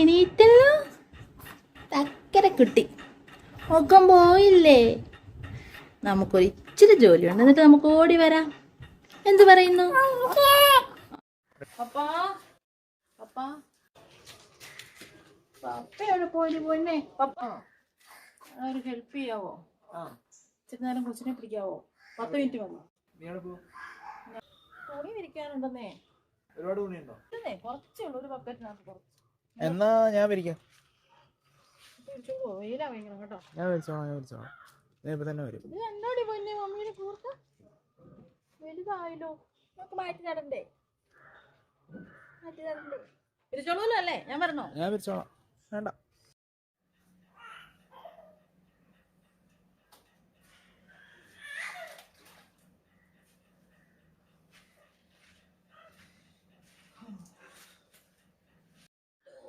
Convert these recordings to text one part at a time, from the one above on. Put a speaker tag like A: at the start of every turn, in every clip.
A: എണീറ്റല്ലോ? തക്കര കുട്ടി. ഒക്കം പോയില്ലേ? നമുക്കൊരു ഇച്ചിരി ജോലിയുണ്ട്. എന്നിട്ട് നമുക്ക് ഓടി വരാം. എന്ത് പറയുന്നു? അപ്പാ അപ്പാ. പപ്പ എവിടെ പോയി പോന്നെ? പപ്പ ഒരു ഹെൽപ്പ് ചെയ്യാവോ? ഇച്ചിരി നേരം കൊച്ചിനെ പിടിക്കാവോ? പത്ത് മിനിറ്റ് മതി. തുണി വിരിക്കാനുണ്ടെന്നേ.
B: ഒരുപാട് തുണിയുണ്ടോ?
A: കുറച്ചേ ഉള്ളൂ. ഒരു പപ്പറ്റിനകത്ത് കുറച്ച്.
B: എന്നാ ഞാൻ വിരിക്കാം ഞാൻ വിളിച്ചോളാം ഞാൻ വിളിച്ചോളാം. ഞാൻ ഇപ്പൊ തന്നെ വരും.
A: വലുതായല്ലോ. നമുക്ക് മാറ്റി നടണ്ടേ മാറ്റി നടണ്ടേ അല്ലേ? ഞാൻ പറഞ്ഞോ
B: ഞാൻ വിളിച്ചോളാം. വേണ്ട.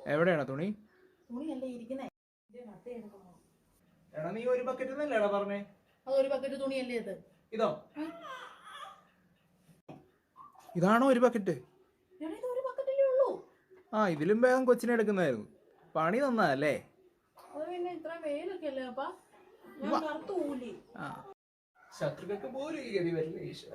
B: എവിടെയാണോ തുണി? എടാ നീ ഒരു ബക്കറ്റ് എന്നല്ലേടാ പറഞ്ഞേ?
A: അതൊരു ബക്കറ്റ് തുണിയല്ലേ ഇത്?
B: ഇതോ? ഇതാണോ ഒരു ബക്കറ്റ് ആ ഇതിലും വേഗം കൊച്ചിനെ എടുക്കുന്നതായിരുന്നു. പണി തന്നതല്ലേ
A: അത് ഇത്ര വെയിലൊക്കെ അല്ലേ അപ്പാ? ഞാൻ കറുത്തു പോകൂലേ
B: ആ. ശത്രുക്കൾക്ക് പോലും ഈ ഗതി വരില്ല ഈശ്വര.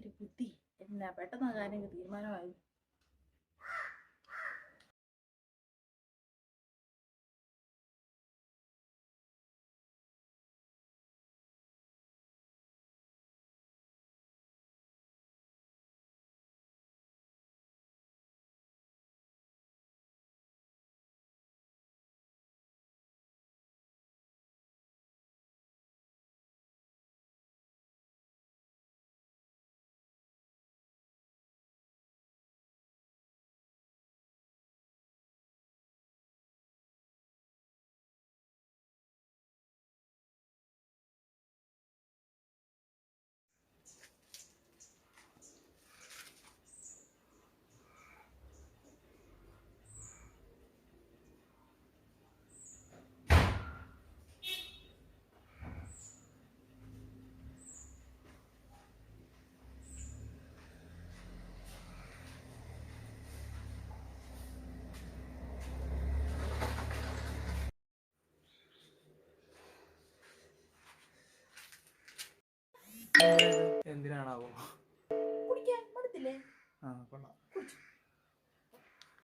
A: ഒരു ബുദ്ധി എന്നാ പെട്ടെന്ന് കാര്യം തീരുമാനമായി? എന്തിനാണാവോ?